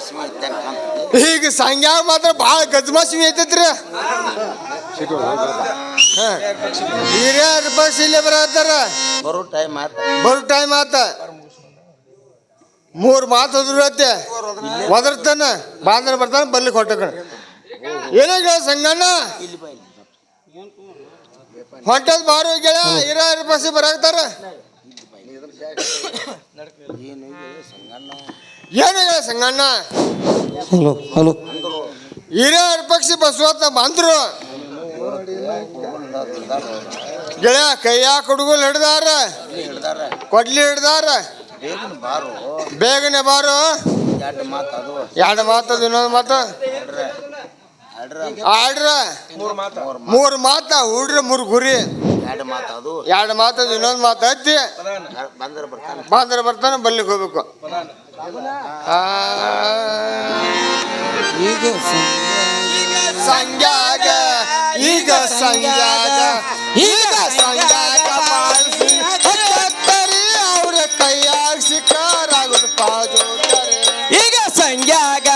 ಸಿಮಿ ಈಗ ಸಂಗ್ಯಾಗ ಮಾತ್ರ ಭಾಳ ಗಜ್ಮಾಸಿಮಿ ಐತೈತ್ರಿ ಹಿರಿಯರ್ ಬಸ್ ಇಲ್ಲೇ ಬರತ್ತಾರ ಬರೋ ಟೈಮ್ ಆತ. ಬರೋ ಟೈಮ್ ಆತ. ಮೂರು ಮಾತು ಹೋದ್ರತ್ತೆ ಒದರ್ತಾನ ಬಾಂದ್ರ ಬರ್ತಾನ ಬರ್ಲಿಕ್ಕೆ ಹೊಟ್ಟಕಣ ಏನಾಗ ಸಂಗಣ್ಣ? ಹೊಂಟದ್ ಬಾರೋ ಗೆಳ ಹಿರಿಯರ್ ಬಸ್ ಬರಾಕ್ತಾರ ಏನು ಸಂಗಣ್ಣ? Hello hello. ಹಿರಿಯ ಪಕ್ಷಿ ಬಸವತ್ತ ಬಂದ್ರು. ಗೆಳೆಯ ಕೈಯಾಗ ಹುಡುಗರು ಹಿಡ್ದಾರ ಹಿಡ್ದಾರ ಕೊಡ್ಲಿ ಹಿಡ್ದಾರ. ಬೇಗನೆ ಬಾರು. ಎರಡು ಮಾತು ಇನ್ನೊಂದು ಮಾತು. ಆಡ್ರ. ಮೂರು ಮಾತ ಹುಡ್ರಿ ಮೂರು ಗುರಿ. ಎರಡು ಮಾತು ಅದು. ಎರಡು ಮಾತದ ಇನ್ನೊಂದು ಮಾತು ಹಚ್ಚಿ. ಬಂದ್ರೆ ಬರ್ತಾನೆ. ಬಾಂದ್ರ ಬರ್ತಾನೆ ಬಲ್ಲಿಗೆ ಹೋಗ್ಬೇಕು. ಆ, ಈಗ ಸಂಜಾಗ ಈಗ ಸಂಜಾಗ ಈಗ ಸಂಜಾಗ ಪಾಲಿಸಿ ಹತ್ತತ್ತರಿ ಅವ್ರ ಕೈಯಾಗ ಸಿಕ್ಕಾರಾಗುದು ಪಾಜೋತಾರೆ ಈಗ ಸಂಜಾಗ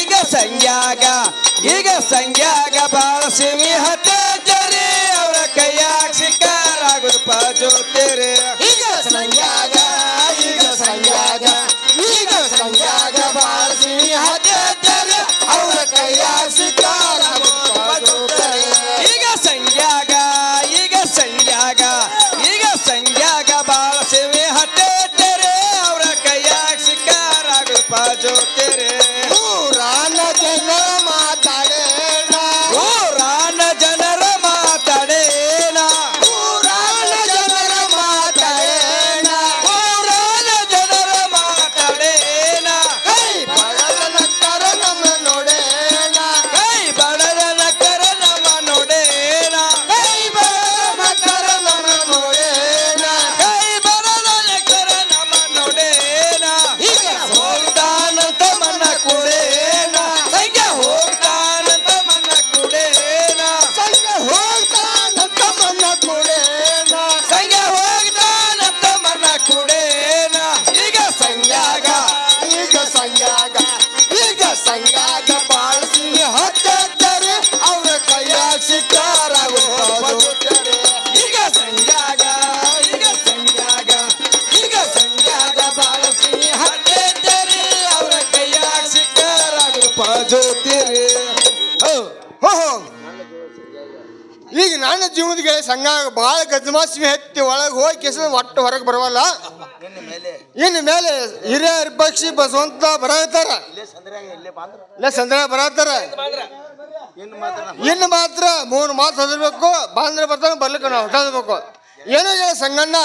ಈಗ ಸಂಜಾಗ ಈಗ ಸಂಜಾಗ ಬಾಳ ಸಿಮಿ ಹತ್ತರಿ ಪಾಜೋತೇರೆ ಈಗ ಸಂಗ್ಯಾಗ ಈಗ ಸಂಗ್ಯಾಗ ಈಗ ಸಂಗ್ಯಾಗ ಬಾಳಿಸಿ ಹತ್ತತ್ತರಿ ಅವ್ರ ಕೈಯಾಗ ಪಾಜೋತಾರೆ ಈಗ ಸಂಗ್ಯಾಗ ಈಗ ಸಂಗ್ಯಾಗ ಈಗ ಸಂಗ್ಯಾಗ ಬಾಳ ಸಿಮಿ ಹತ್ತರಿ ಅವರ ಕೈಯಾಗ ಶಿಕಾರಾಗುದು ಪಾಜೋತೇರೆ ಈಗ ನನ್ನ ಜೀವನದ ಗೆಳೆ ಸಂಘ ಭಾಳ ಗಜಮಾಸ್ಮಿ ಹತ್ತಿ ಒಳಗೆ ಹೋಗಿ ಕೆಸ ಒಟ್ಟು ಹೊರಗೆ ಬರವಲ್ಲ. ಇನ್ನು ಮೇಲೆ. ಹಿರಿಯ ಮೇಲೆ ಹಿರಿಯರ ಪಕ್ಷಿ ಬಸವಂತ ಬರತಾರ ಇಲ್ಲೇ ಸಂದ್ರ ಬರತಾರ ಇನ್ನು ಮಾತ್ರ ಇನ್ನು ಮಾತ್ರ ಮೂರು ಮಾತು ಹೊದಿರ್ಬೇಕು ಬಾಂಧ್ರ ಬರ್ತಾನೆ ಬರ್ಲಿಕ್ಕೆ ನಾವು ಹೊಟ್ಟಬೇಕು ಏನೋ ಹೇಳ ಸಂಗಣ್ಣ.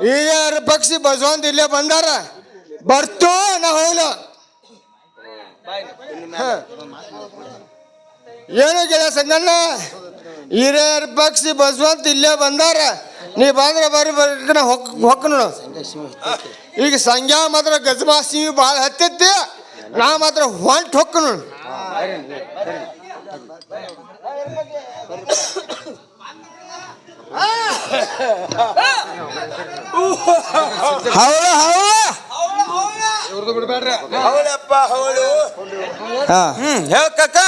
ಹಿರಿಯ ಹರಿಪಕ್ಷಿ ಪಕ್ಷಿ ಬಸವಂತ ಇಲ್ಲೇ ಬಂದಾರ. ಬರ್ತೋ ನಾ ಹೋಗ್ಲ. ಏನು ಗೆಳೆಯ ಸಂಗಣ್ಣ? ಹಿರಿಯರ್ ಪಕ್ಷಿ ಬಸವಂತ ಇಲ್ಲೇ ಬಂದಾರ. ನೀ ಬಂದ್ರೆ ಬರ್ರಿ ಬರ್ರಿ ಹೊಕ್, ಹೊಕ್ಕ ಈಗ ಸಂಗ್ಯಾ ಮಾತ್ರ ಗಜಮಾಸಿ ಭಾಳ ಹತ್ತೈತಿ ನಾ ಮಾತ್ರ ಹೊಂಟ್ ಹೊಕ್ಕ ನೋಡು. ಹೌಳ ಹೌಳ ಹೌಳಪ್ಪ ಹೌಳು ಹಾ. ಹ್ಮ್ ಹೇಳ ಕಕ್ಕ